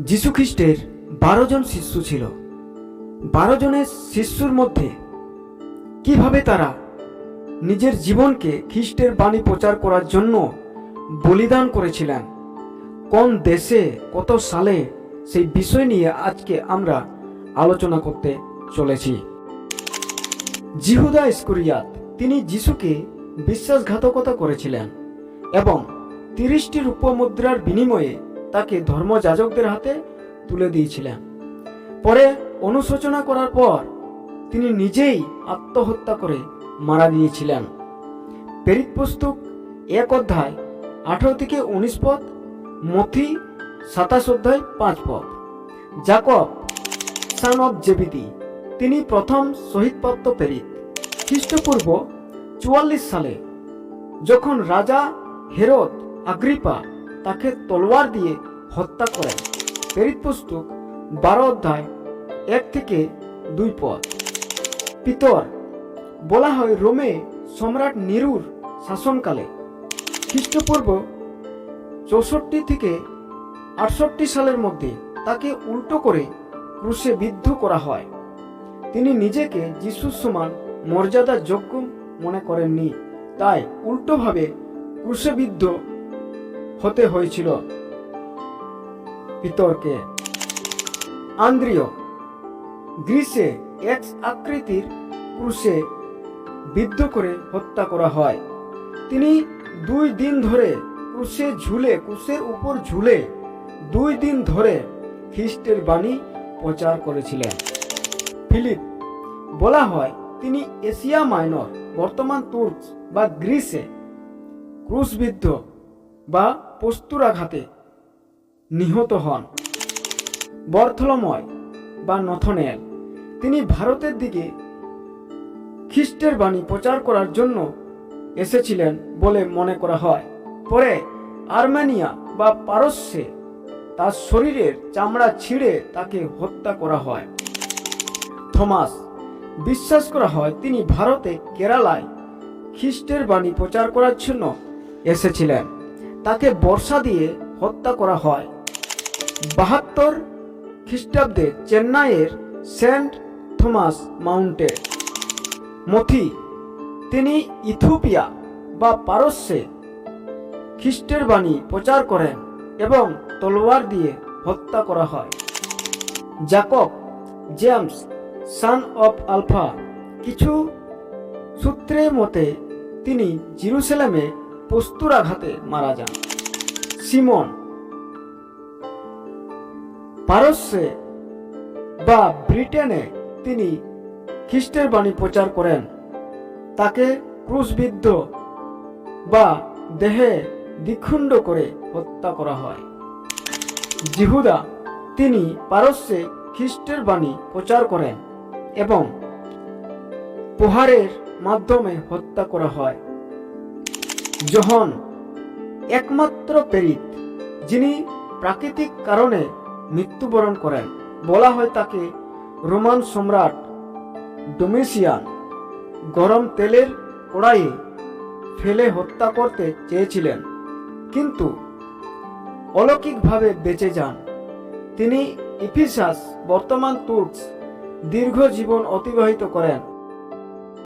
যীশুখ্রিস্টের বারো জন শিষ্য ছিল। বারো জনের শিষ্যর মধ্যে কীভাবে তারা নিজের জীবনকে খ্রিস্টের বাণী প্রচার করার জন্য বলিদান করেছিলেন? কোন দেশে কত সালে সেই বিষয় নিয়ে আজকে আমরা আলোচনা করতে চলেছি? জিহুদা ইস্কুরিয়াত, তিনি যিশুকে বিশ্বাসঘাতকতা করেছিলেন এবং তিরিশটি রূপমুদ্রার বিনিময়ে তাকে ধর্মযাজকদের হাতে তুলে দিয়েছিলেন। পরে অনুশোচনা করার পর তিনি নিজেই আত্মহত্যা করে মারা গিয়েছিলেন। পেরিত পুস্তক এক অধ্যায়, আঠারো থেকে উনিশ পদ, মথি সাতাশ অধ্যায় পাঁচ পদ। জাকব সান অফ জেবিদি তিনি প্রথম শহীদপ্রাপ্ত পেরিত। খ্রিস্টপূর্ব চুয়াল্লিশ সালে যখন রাজা হেরত আগ্রিপা তাকে তলোয়ার দিয়ে হত্যা করেন। পেরিত পুস্তক, বারো অধ্যায়, এক থেকে দুই পদ। পিতর, বলা হয় রোমে সম্রাট নিরুর শাসনকালে। খ্রিস্টপূর্ব চৌষট্টি থেকে আটষট্টি সালের মধ্যে তাকে উল্টো করে ক্রুশে বিদ্ধ করা হয়। তিনি নিজেকে যিশুর সমান মর্যাদা যোগ্য মনে করেননি। তাই উল্টোভাবে ক্রুশে বিদ্ধ হতে হয়েছিল। পিতরকে আন্দ্রিয়, গ্রিসে এক্স আকৃতির ক্রুশে বিদ্ধ করে হত্যা করা হয়। তিনি দুই দিন ধরে ক্রুশে ঝুলে, ক্রুশের উপর ঝুলে দুই দিন ধরে খ্রিস্টের বাণী প্রচার করেছিলেন। ফিলিপ, বলা হয় তিনি এশিয়া মাইনর, বর্তমান তুর্ক বা গ্রিসে ক্রুশবিদ্ধ বা পস্তুরাঘাতে নিহত হন। বর্থলময় বা নথনেল, তিনি ভারতের দিকে খ্রিস্টের বাণী প্রচার করার জন্য এসেছিলেন বলে মনে করা হয়। পরে আর্মেনিয়া বা পারস্যে তার শরীরের চামড়া ছিঁড়ে তাকে হত্যা করা হয়। থমাস, বিশ্বাস করা হয় তিনি ভারতে কেরালায় খ্রিস্টের বাণী প্রচার করার জন্য এসেছিলেন। তাকে বর্ষা দিয়ে হত্যা করা হয়। বাহাত্তর খ্রিস্টাব্দে চেন্নাইয়ের সেন্ট থমাস মাউন্টে। মথি, তিনি ইথিওপিয়া বা পারস্যে খ্রিস্টের বাণী প্রচার করেন এবং তলোয়ার দিয়ে হত্যা করা হয়। Jacob, James, son of alpha কিছু সূত্রের মতে, তিনি জিরুসালেমে পস্তুরাঘাতে মারা যান। সিমন পারস্যে বা ব্রিটেনে তিনি খ্রিস্টের বাণী প্রচার করেন। তাকে ক্রুশবিদ্ধ বা দেহে দ্বিখণ্ড করে হত্যা করা হয়। জিহুদা তিনি পারস্যে খ্রিস্টের বাণী প্রচার করেন এবং প্রহারের মাধ্যমে হত্যা করা হয়। যখন একমাত্র পেরিত যিনি প্রাকৃতিক কারণে মৃত্যুবরণ করেন বলা হয় তাকে রোমান সম্রাট ডোমেসিয়ান গরম তেলের কড়াইয়ে ফেলে হত্যা করতে চেয়েছিলেন। কিন্তু অলৌকিকভাবে বেঁচে যান। তিনি ইফিসাস, বর্তমান তুর্কস দীর্ঘ জীবন অতিবাহিত করেন।